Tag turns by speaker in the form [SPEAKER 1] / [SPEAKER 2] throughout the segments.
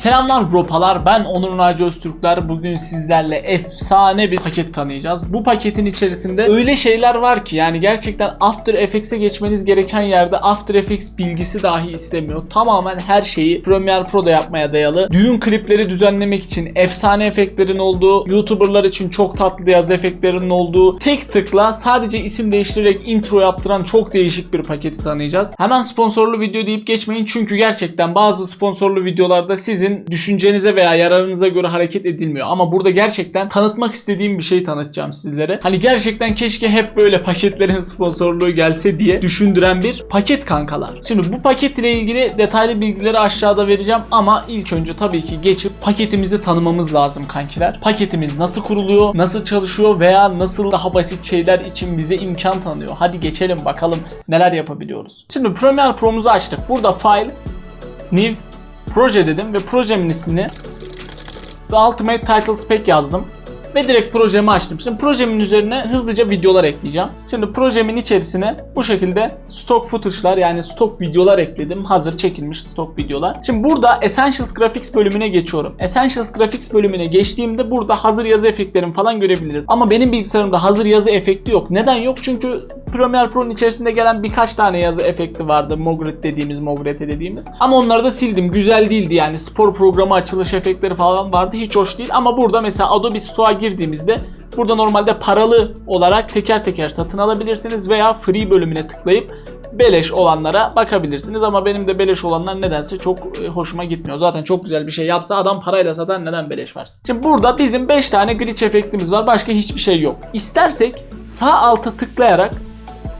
[SPEAKER 1] Selamlar gropalar ben Onur Naci Öztürkler bugün sizlerle efsane bir paket tanıyacağız. Bu paketin içerisinde öyle şeyler var ki yani gerçekten After Effects'e geçmeniz gereken yerde After Effects bilgisi dahi istemiyor. Tamamen her şeyi Premiere Pro'da yapmaya dayalı. Düğün klipleri düzenlemek için efsane efektlerin olduğu, YouTuber'lar için çok tatlı yaz efektlerinin olduğu, tek tıkla sadece isim değiştirerek intro yaptıran çok değişik bir paketi tanıyacağız. Hemen sponsorlu video deyip geçmeyin çünkü gerçekten bazı sponsorlu videolarda sizin düşüncenize veya yararınıza göre hareket edilmiyor. Ama burada gerçekten tanıtmak istediğim bir şey tanıtacağım sizlere. Hani gerçekten keşke hep böyle paketlerin sponsorluğu gelse diye düşündüren bir paket kankalar. Şimdi bu paket ile ilgili detaylı bilgileri aşağıda vereceğim ama ilk önce tabii ki geçip paketimizi tanımamız lazım kankiler. Paketimiz nasıl kuruluyor, nasıl çalışıyor veya nasıl daha basit şeyler için bize imkan tanıyor. Hadi geçelim bakalım neler yapabiliyoruz. Şimdi Premiere Pro'muzu açtık. Burada File, New, Proje dedim ve projemin ismini The Ultimate Titles Pack yazdım. Ve direkt projemi açtım. Şimdi projemin üzerine hızlıca videolar ekleyeceğim. Şimdi projemin içerisine bu şekilde stock footage'lar yani stok videolar ekledim. Hazır çekilmiş stok videolar. Şimdi burada Essentials Graphics bölümüne geçiyorum. Essentials Graphics bölümüne geçtiğimde burada hazır yazı efektlerini falan görebiliriz. Ama benim bilgisayarımda hazır yazı efekti yok. Neden yok? Çünkü Premiere Pro'nun içerisinde gelen birkaç tane yazı efekti vardı. Mogret dediğimiz, Mogrete dediğimiz. Ama onları da sildim. Güzel değildi yani. Spor programı açılış efektleri falan vardı. Hiç hoş değil. Ama burada mesela Adobe Store'a girdiğimizde burada normalde paralı olarak teker teker satın alabilirsiniz veya free bölümüne tıklayıp beleş olanlara bakabilirsiniz ama benim de beleş olanlar nedense çok e, hoşuma gitmiyor. Zaten çok güzel bir şey yapsa adam parayla satar neden beleş versin? Şimdi burada bizim 5 tane glitch efektimiz var. Başka hiçbir şey yok. İstersek sağ alta tıklayarak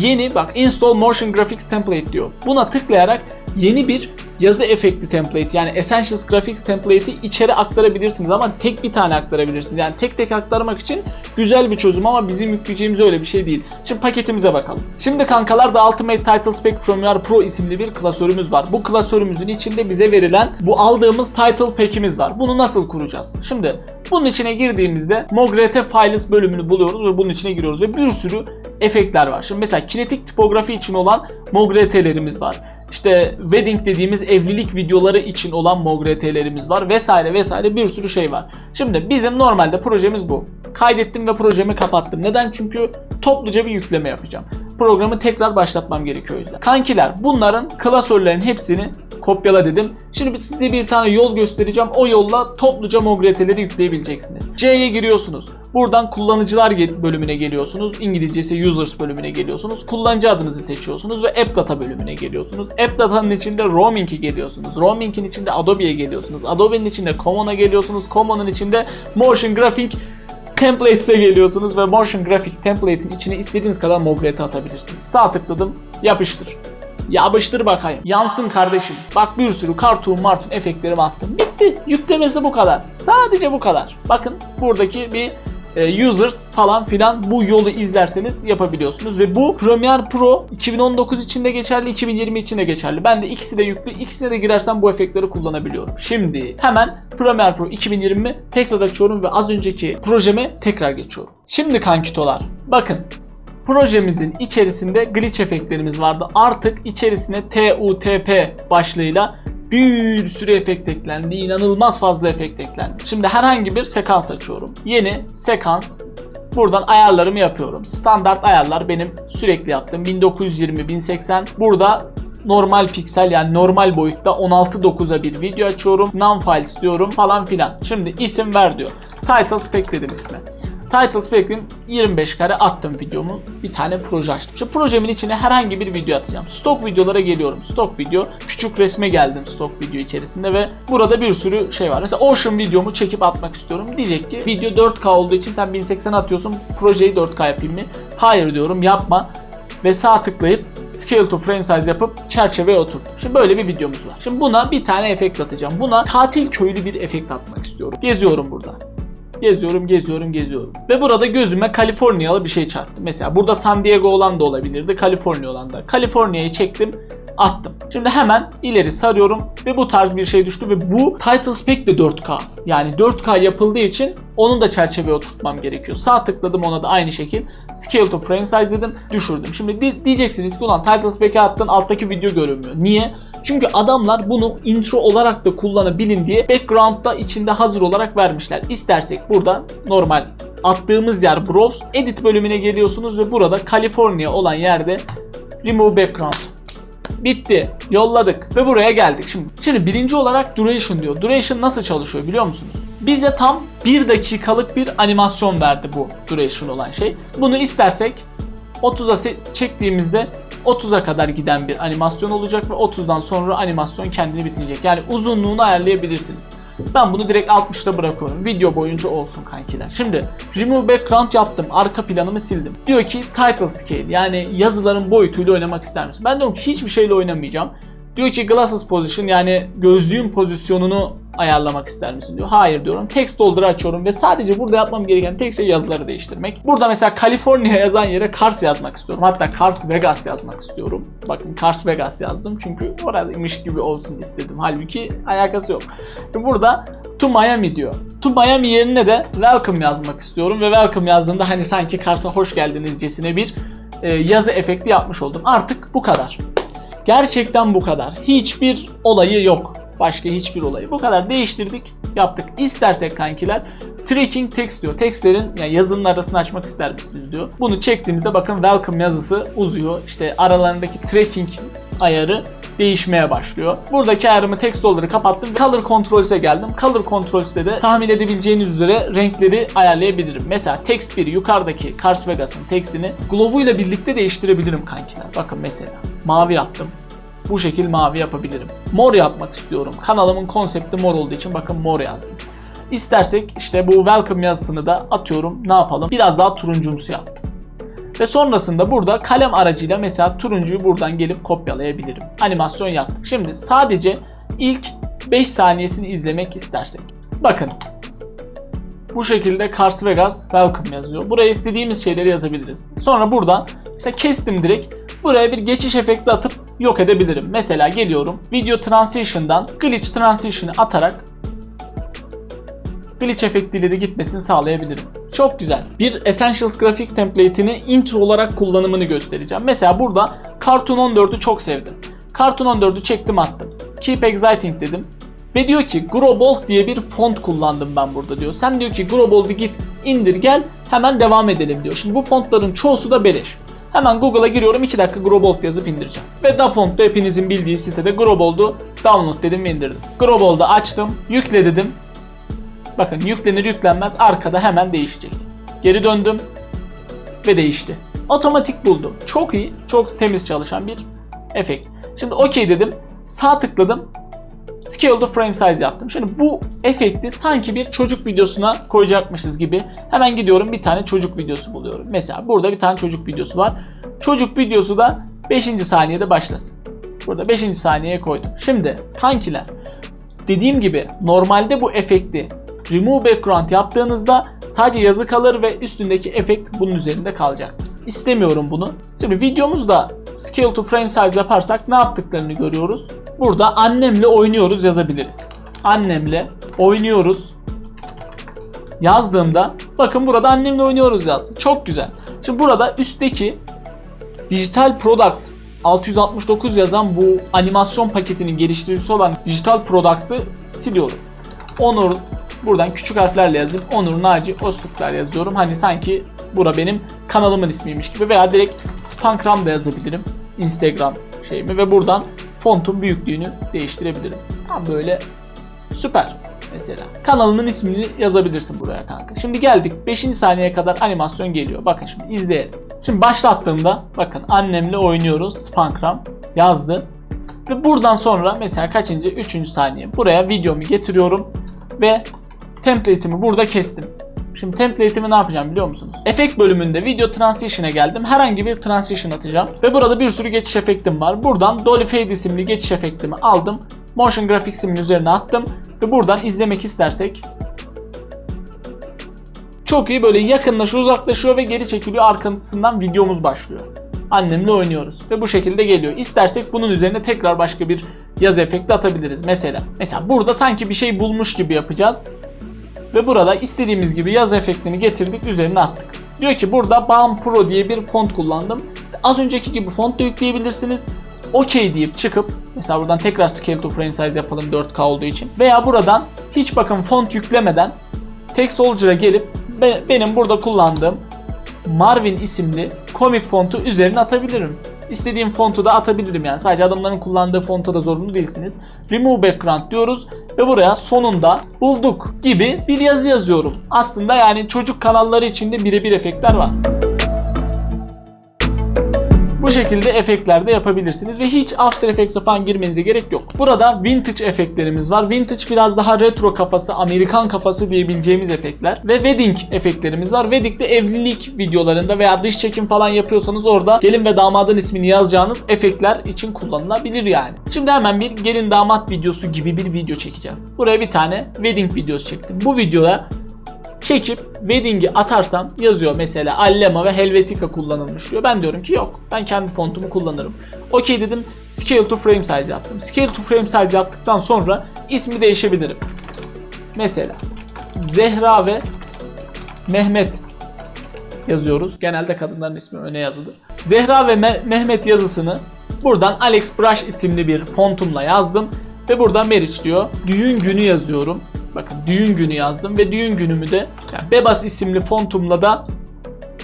[SPEAKER 1] yeni bak install motion graphics template diyor. Buna tıklayarak yeni bir yazı efekti template yani Essentials Graphics template'i içeri aktarabilirsiniz ama tek bir tane aktarabilirsiniz. Yani tek tek aktarmak için güzel bir çözüm ama bizim yükleyeceğimiz öyle bir şey değil. Şimdi paketimize bakalım. Şimdi kankalar da Ultimate Titles Pack Premiere Pro isimli bir klasörümüz var. Bu klasörümüzün içinde bize verilen bu aldığımız title pack'imiz var. Bunu nasıl kuracağız? Şimdi bunun içine girdiğimizde Mogrete Files bölümünü buluyoruz ve bunun içine giriyoruz ve bir sürü efektler var. Şimdi mesela kinetik tipografi için olan Mogrete'lerimiz var. İşte wedding dediğimiz evlilik videoları için olan mogretelerimiz var vesaire vesaire bir sürü şey var. Şimdi bizim normalde projemiz bu. Kaydettim ve projemi kapattım. Neden? Çünkü topluca bir yükleme yapacağım. Programı tekrar başlatmam gerekiyor o yüzden. Kankiler bunların klasörlerin hepsini kopyala dedim. Şimdi size bir tane yol göstereceğim. O yolla topluca mogreteleri yükleyebileceksiniz. C'ye giriyorsunuz. Buradan kullanıcılar bölümüne geliyorsunuz. İngilizcesi users bölümüne geliyorsunuz. Kullanıcı adınızı seçiyorsunuz ve app data bölümüne geliyorsunuz. App data'nın içinde roaming'i geliyorsunuz. Roaming'in içinde Adobe'ye geliyorsunuz. Adobe'nin içinde Common'a geliyorsunuz. Common'un içinde Motion Graphic Templates'e geliyorsunuz ve Motion Graphic Template'in içine istediğiniz kadar Mogrete atabilirsiniz. Sağ tıkladım, yapıştır. Yapıştır bakayım. Yansın kardeşim. Bak bir sürü cartoon martoon efektlerimi attım. Bitti. Yüklemesi bu kadar. Sadece bu kadar. Bakın buradaki bir e, users falan filan bu yolu izlerseniz yapabiliyorsunuz ve bu Premiere Pro 2019 için de geçerli 2020 için de geçerli. Ben de ikisi de yüklü ikisine de girersem bu efektleri kullanabiliyorum. Şimdi hemen Premiere Pro 2020 tekrar açıyorum ve az önceki projeme tekrar geçiyorum. Şimdi kankitolar bakın projemizin içerisinde glitch efektlerimiz vardı. Artık içerisine TUTP başlığıyla bir sürü efekt eklendi. İnanılmaz fazla efekt eklendi. Şimdi herhangi bir sekans açıyorum. Yeni sekans. Buradan ayarlarımı yapıyorum. Standart ayarlar benim sürekli yaptığım 1920 1080. Burada normal piksel yani normal boyutta 16.9'a bir video açıyorum. Non-files diyorum falan filan. Şimdi isim ver diyor. Titles pack dedim isme. Titles Pack'in 25 kare attım videomu. Bir tane proje açtım. İşte projemin içine herhangi bir video atacağım. Stok videolara geliyorum. Stok video. Küçük resme geldim stok video içerisinde ve burada bir sürü şey var. Mesela Ocean videomu çekip atmak istiyorum. Diyecek ki video 4K olduğu için sen 1080 atıyorsun. Projeyi 4K yapayım mı? Hayır diyorum yapma. Ve sağ tıklayıp Scale to Frame Size yapıp çerçeveye oturt. Şimdi böyle bir videomuz var. Şimdi buna bir tane efekt atacağım. Buna tatil köylü bir efekt atmak istiyorum. Geziyorum burada. Geziyorum, geziyorum, geziyorum. Ve burada gözüme Kaliforniyalı bir şey çarptı. Mesela burada San Diego olan da olabilirdi, Kaliforniya olan da. Kaliforniya'yı çektim, attım. Şimdi hemen ileri sarıyorum ve bu tarz bir şey düştü ve bu title spec de 4K. Yani 4K yapıldığı için onun da çerçeveye oturtmam gerekiyor. Sağ tıkladım ona da aynı şekil. Scale to frame size dedim, düşürdüm. Şimdi di- diyeceksiniz ki ulan title spec'e attın alttaki video görünmüyor. Niye? Çünkü adamlar bunu intro olarak da kullanabilin diye background'da içinde hazır olarak vermişler. İstersek buradan normal attığımız yer Browse Edit bölümüne geliyorsunuz ve burada California olan yerde Remove Background Bitti. Yolladık. Ve buraya geldik. Şimdi şimdi birinci olarak duration diyor. Duration nasıl çalışıyor biliyor musunuz? Bize tam 1 dakikalık bir animasyon verdi bu duration olan şey. Bunu istersek 30'a se- çektiğimizde 30'a kadar giden bir animasyon olacak ve 30'dan sonra animasyon kendini bitirecek. Yani uzunluğunu ayarlayabilirsiniz. Ben bunu direkt 60'ta bırakıyorum. Video boyunca olsun kankiler. Şimdi remove background yaptım. Arka planımı sildim. Diyor ki title scale yani yazıların boyutuyla oynamak ister misin? Ben diyorum ki hiçbir şeyle oynamayacağım. Diyor ki glasses position yani gözlüğün pozisyonunu ayarlamak ister misin diyor. Hayır diyorum. Text doldur açıyorum ve sadece burada yapmam gereken tek şey yazıları değiştirmek. Burada mesela California yazan yere Cars yazmak istiyorum. Hatta Cars Vegas yazmak istiyorum. Bakın Cars Vegas yazdım çünkü oradaymış gibi olsun istedim. Halbuki alakası yok. Burada to Miami diyor. To Miami yerine de welcome yazmak istiyorum ve welcome yazdığımda hani sanki Kars'a hoş geldinizcesine bir e, yazı efekti yapmış oldum. Artık bu kadar. Gerçekten bu kadar. Hiçbir olayı yok. Başka hiçbir olayı. Bu kadar değiştirdik, yaptık. İstersek kankiler tracking text diyor. Textlerin yani yazının arasını açmak ister misiniz diyor. Bunu çektiğimizde bakın welcome yazısı uzuyor. İşte aralarındaki tracking ayarı değişmeye başlıyor. Buradaki ayarımı text older'ı kapattım ve color controls'e geldim. Color controls'te de tahmin edebileceğiniz üzere renkleri ayarlayabilirim. Mesela text 1 yukarıdaki Cars Vegas'ın textini Glovo ile birlikte değiştirebilirim kankiler. Bakın mesela mavi yaptım. Bu şekil mavi yapabilirim. Mor yapmak istiyorum. Kanalımın konsepti mor olduğu için bakın mor yazdım. İstersek işte bu welcome yazısını da atıyorum. Ne yapalım? Biraz daha turuncumsu yaptım. Ve sonrasında burada kalem aracıyla mesela turuncuyu buradan gelip kopyalayabilirim. Animasyon yaptık. Şimdi sadece ilk 5 saniyesini izlemek istersek. Bakın. Bu şekilde Cars Vegas Welcome yazıyor. Buraya istediğimiz şeyleri yazabiliriz. Sonra buradan mesela kestim direkt. Buraya bir geçiş efekti atıp yok edebilirim. Mesela geliyorum. Video Transition'dan Glitch Transition'ı atarak glitch efektiyle de gitmesini sağlayabilirim. Çok güzel. Bir Essentials grafik template'ini intro olarak kullanımını göstereceğim. Mesela burada Cartoon 14'ü çok sevdim. Cartoon 14'ü çektim attım. Keep Exciting dedim. Ve diyor ki Growbold diye bir font kullandım ben burada diyor. Sen diyor ki Growbold'u git indir gel hemen devam edelim diyor. Şimdi bu fontların çoğusu da beleş. Hemen Google'a giriyorum 2 dakika Growbold yazıp indireceğim. Ve DaFont'ta hepinizin bildiği sitede Growbold'u download dedim ve indirdim. Growbold'u açtım, yükle dedim. Bakın yüklenir yüklenmez arkada hemen değişecek. Geri döndüm ve değişti. Otomatik buldum. Çok iyi, çok temiz çalışan bir efekt. Şimdi OK dedim. Sağ tıkladım. Scale to frame size yaptım. Şimdi bu efekti sanki bir çocuk videosuna koyacakmışız gibi hemen gidiyorum bir tane çocuk videosu buluyorum. Mesela burada bir tane çocuk videosu var. Çocuk videosu da 5. saniyede başlasın. Burada 5. saniyeye koydum. Şimdi kankiler dediğim gibi normalde bu efekti remove background yaptığınızda sadece yazı kalır ve üstündeki efekt bunun üzerinde kalacak. İstemiyorum bunu. Şimdi videomuzda scale to frame size yaparsak ne yaptıklarını görüyoruz. Burada annemle oynuyoruz yazabiliriz. Annemle oynuyoruz yazdığımda bakın burada annemle oynuyoruz yazdı. Çok güzel. Şimdi burada üstteki Digital Products 669 yazan bu animasyon paketinin geliştiricisi olan Digital Products'ı siliyorum. Onur buradan küçük harflerle yazayım. Onur Naci Öztürkler yazıyorum. Hani sanki bura benim kanalımın ismiymiş gibi veya direkt Spankram da yazabilirim. Instagram şeyimi ve buradan fontun büyüklüğünü değiştirebilirim. Tam böyle süper mesela. Kanalının ismini yazabilirsin buraya kanka. Şimdi geldik 5. saniyeye kadar animasyon geliyor. Bakın şimdi izleyelim. Şimdi başlattığımda bakın annemle oynuyoruz. Spankram yazdı. Ve buradan sonra mesela kaçıncı? 3. saniye. Buraya videomu getiriyorum ve template'imi burada kestim. Şimdi template'imi ne yapacağım biliyor musunuz? Efekt bölümünde video transition'a geldim. Herhangi bir transition atacağım. Ve burada bir sürü geçiş efektim var. Buradan Dolly Fade isimli geçiş efektimi aldım. Motion Graphics'imin üzerine attım. Ve buradan izlemek istersek çok iyi böyle yakınlaşıyor, uzaklaşıyor ve geri çekiliyor. Arkasından videomuz başlıyor. Annemle oynuyoruz ve bu şekilde geliyor. İstersek bunun üzerine tekrar başka bir yaz efekti atabiliriz. Mesela mesela burada sanki bir şey bulmuş gibi yapacağız. Ve burada istediğimiz gibi yaz efektini getirdik, üzerine attık. Diyor ki burada BAM Pro diye bir font kullandım. Az önceki gibi font da yükleyebilirsiniz. OK deyip çıkıp mesela buradan tekrar scale to frame size yapalım 4K olduğu için. Veya buradan hiç bakın font yüklemeden Text Soldier'a gelip be- benim burada kullandığım Marvin isimli komik fontu üzerine atabilirim. İstediğim fontu da atabilirim yani. Sadece adamların kullandığı fonta da zorunlu değilsiniz. Remove background diyoruz ve buraya sonunda bulduk gibi bir yazı yazıyorum. Aslında yani çocuk kanalları içinde birebir efektler var. Şekilde efektler de yapabilirsiniz ve hiç After Effects'e falan girmenize gerek yok. Burada vintage efektlerimiz var. Vintage biraz daha retro kafası, Amerikan kafası diyebileceğimiz efektler ve wedding efektlerimiz var. Wedding'de evlilik videolarında veya dış çekim falan yapıyorsanız orada gelin ve damadın ismini yazacağınız efektler için kullanılabilir yani. Şimdi hemen bir gelin damat videosu gibi bir video çekeceğim. Buraya bir tane wedding videosu çektim. Bu videoda çekip wedding'i atarsam yazıyor mesela Allema ve Helvetica kullanılmış diyor. Ben diyorum ki yok. Ben kendi fontumu kullanırım. Okey dedim. Scale to frame size yaptım. Scale to frame size yaptıktan sonra ismi değişebilirim. Mesela Zehra ve Mehmet yazıyoruz. Genelde kadınların ismi öne yazılır. Zehra ve Me- Mehmet yazısını buradan Alex Brush isimli bir fontumla yazdım. Ve burada marriage diyor. Düğün günü yazıyorum. Bakın düğün günü yazdım ve düğün günümü de yani Bebas isimli fontumla da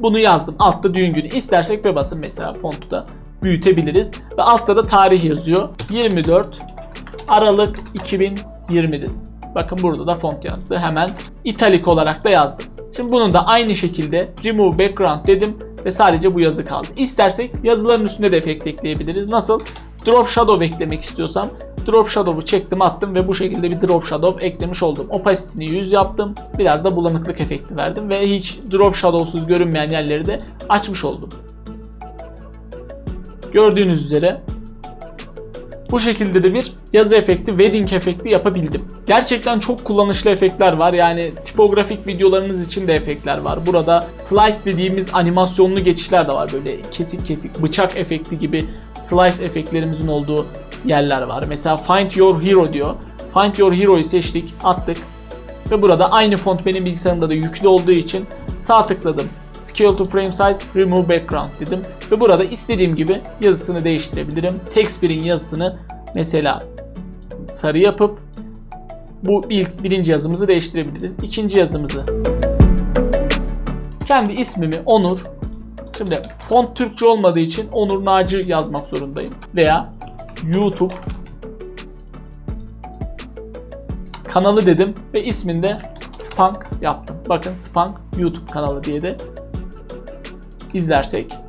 [SPEAKER 1] bunu yazdım. Altta düğün günü. İstersek Bebas'ın mesela fontu da büyütebiliriz. Ve altta da tarih yazıyor. 24 Aralık 2020 dedim. Bakın burada da font yazdı. Hemen italik olarak da yazdım. Şimdi bunun da aynı şekilde remove background dedim ve sadece bu yazı kaldı. İstersek yazıların üstüne de efekt ekleyebiliriz. Nasıl? Drop shadow eklemek istiyorsam drop shadow'u çektim attım ve bu şekilde bir drop shadow eklemiş oldum. Opacity'ni 100 yaptım. Biraz da bulanıklık efekti verdim ve hiç drop shadow'suz görünmeyen yerleri de açmış oldum. Gördüğünüz üzere bu şekilde de bir yazı efekti, wedding efekti yapabildim. Gerçekten çok kullanışlı efektler var. Yani tipografik videolarınız için de efektler var. Burada slice dediğimiz animasyonlu geçişler de var. Böyle kesik kesik bıçak efekti gibi slice efektlerimizin olduğu yerler var. Mesela Find Your Hero diyor. Find Your Hero'yu seçtik, attık. Ve burada aynı font benim bilgisayarımda da yüklü olduğu için sağ tıkladım. Scale to frame size, remove background dedim. Ve burada istediğim gibi yazısını değiştirebilirim. Text 1'in yazısını mesela sarı yapıp bu ilk birinci yazımızı değiştirebiliriz. İkinci yazımızı kendi ismimi Onur Şimdi font Türkçe olmadığı için Onur Naci yazmak zorundayım. Veya YouTube kanalı dedim ve isminde Spank yaptım. Bakın Spank YouTube kanalı diye de izlersek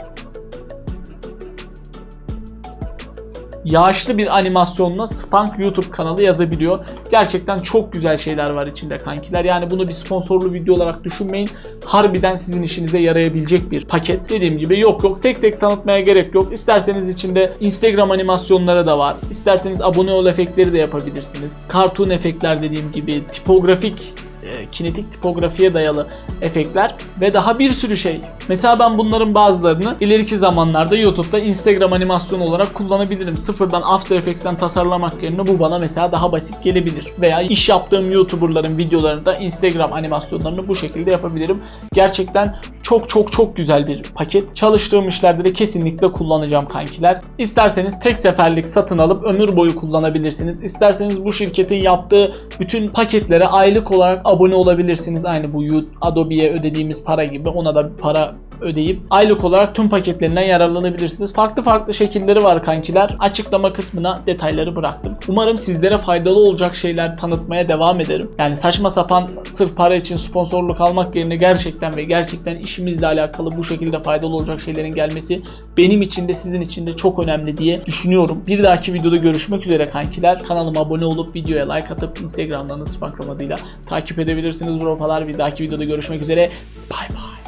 [SPEAKER 1] yağışlı bir animasyonla Spank YouTube kanalı yazabiliyor. Gerçekten çok güzel şeyler var içinde kankiler. Yani bunu bir sponsorlu video olarak düşünmeyin. Harbiden sizin işinize yarayabilecek bir paket. Dediğim gibi yok yok tek tek tanıtmaya gerek yok. İsterseniz içinde Instagram animasyonları da var. İsterseniz abone ol efektleri de yapabilirsiniz. Cartoon efektler dediğim gibi tipografik e, kinetik tipografiye dayalı efektler ve daha bir sürü şey. Mesela ben bunların bazılarını ileriki zamanlarda YouTube'da Instagram animasyonu olarak kullanabilirim. Sıfırdan After Effects'ten tasarlamak yerine bu bana mesela daha basit gelebilir. Veya iş yaptığım YouTuber'ların videolarında Instagram animasyonlarını bu şekilde yapabilirim. Gerçekten çok çok çok güzel bir paket. Çalıştığım işlerde de kesinlikle kullanacağım kankiler. İsterseniz tek seferlik satın alıp ömür boyu kullanabilirsiniz. İsterseniz bu şirketin yaptığı bütün paketlere aylık olarak abone olabilirsiniz. Aynı bu Adobe'ye ödediğimiz para gibi ona da para ödeyip aylık olarak tüm paketlerinden yararlanabilirsiniz. Farklı farklı şekilleri var kankiler. Açıklama kısmına detayları bıraktım. Umarım sizlere faydalı olacak şeyler tanıtmaya devam ederim. Yani saçma sapan sırf para için sponsorluk almak yerine gerçekten ve gerçekten işimizle alakalı bu şekilde faydalı olacak şeylerin gelmesi benim için de sizin için de çok önemli diye düşünüyorum. Bir dahaki videoda görüşmek üzere kankiler. Kanalıma abone olup videoya like atıp Instagram'dan Instagram adıyla takip edebilirsiniz. Buralar bir dahaki videoda görüşmek üzere. Bay bay.